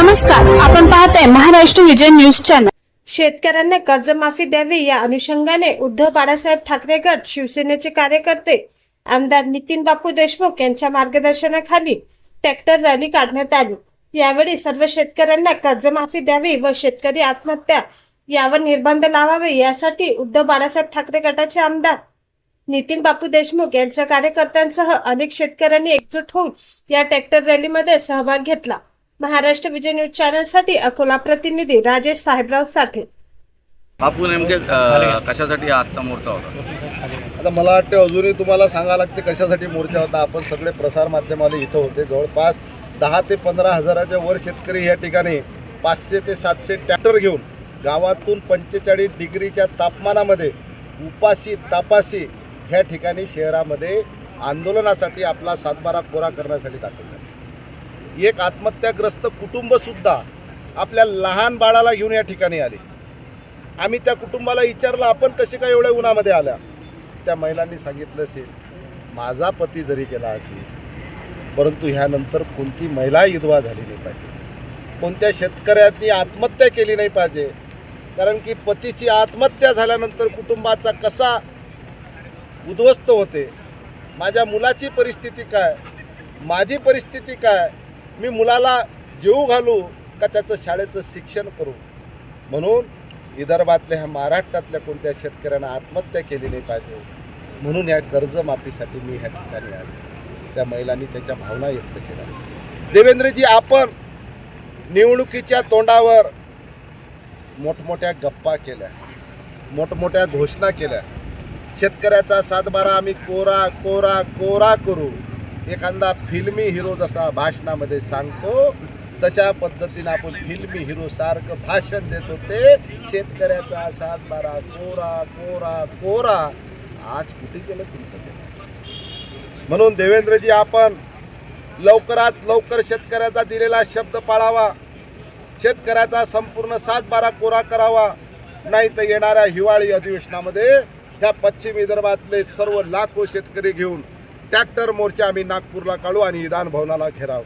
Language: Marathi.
नमस्कार आपण पाहताय महाराष्ट्र विजय न्यूज चॅनल. शेतकऱ्यांना कर्जमाफी द्यावी या अनुषंगाने उद्धव बाळासाहेब ठाकरे गट शिवसेनेचे कार्यकर्ते आमदार नितीन बापू देशमुख यांच्या मार्गदर्शनाखाली ट्रॅक्टर रॅली काढण्यात आली. यावेळी सर्व शेतकऱ्यांना कर्जमाफी द्यावी व शेतकरी आत्महत्या यावर निर्बंध लावावे यासाठी उद्धव बाळासाहेब ठाकरे गटाचे आमदार नितीन बापू देशमुख यांच्या कार्यकर्त्यांसह अनेक शेतकऱ्यांनी एकजूट होऊन या ट्रॅक्टर रॅलीमध्ये सहभाग घेतला. महाराष्ट्र विजय न्यूज चॅनलसाठी अकोला प्रतिनिधी राजेश साहेबराव साठे. बापू नेमके कशासाठी आजचा मोर्चा होता? आता मला वाटतं अजूनही तुम्हाला सांगावं लागते कशासाठी मोर्चा होता. आपण सगळे प्रसार माध्यमाला इथं होते. जवळपास दहा ते पंधरा हजाराच्या वर शेतकरी या ठिकाणी पाचशे ते सातशे ट्रॅक्टर घेऊन गावातून पंचेचाळीस डिग्रीच्या तापमानामध्ये उपाशी तापाशी ह्या ठिकाणी शहरामध्ये आंदोलनासाठी आपला सातबारा कोरा करण्यासाठी दाखल झाले. एक आत्महत्याग्रस्त कुटुंबसुद्धा आपल्या लहान बाळाला घेऊन या ठिकाणी आले. आम्ही त्या कुटुंबाला विचारलं आपण कसे काय एवढ्या उन्हामध्ये आल्या? त्या महिलांनी सांगितलं असेल माझा पती जरी गेला असेल परंतु ह्यानंतर कोणती महिला विधवा झाली नाही पाहिजे. कोणत्या शेतकऱ्यांनी आत्महत्या केली नाही पाहिजे. कारण की पतीची आत्महत्या झाल्यानंतर कुटुंबाचा कसा उद्ध्वस्त होते? माझ्या मुलाची परिस्थिती काय? माझी परिस्थिती काय? मी मुलाला जेऊ घालू का त्याचं शाळेचं शिक्षण करू? म्हणून विदर्भातल्या ह्या महाराष्ट्रातल्या कोणत्या शेतकऱ्यांना आत्महत्या केली नाही पाहिजे म्हणून या कर्जमाफीसाठी मी ह्या ठिकाणी आलो. त्या महिलांनी त्याच्या भावना व्यक्त केल्या. देवेंद्रजी आपण निवडणुकीच्या तोंडावर मोठमोठ्या गप्पा केल्या मोठमोठ्या घोषणा केल्या. शेतकऱ्याचा सातबारा आम्ही कोरा कोरा कोरा करू. एखादा फिल्मी हिरो जसा भाषणामध्ये सांगतो तशा पद्धतीने आपण फिल्मी हिरो सारखं भाषण देत. होते शेतकऱ्याचा सातबारा कोरा कोरा कोरा. आज कुठे गेलं तुमचं ते म्हणून देवेंद्रजी आपण लवकरात लवकर शेतकऱ्याचा दिलेला शब्द पाळावा. शेतकऱ्याचा संपूर्ण सातबारा कोरा करावा. नाही तर येणाऱ्या हिवाळी अधिवेशनामध्ये ह्या पश्चिम विदर्भातले सर्व लाखो शेतकरी घेऊन ट्रॅक्टर मोर्चा आम्ही नागपूरला काढू आणि विधान भवनाला घेराव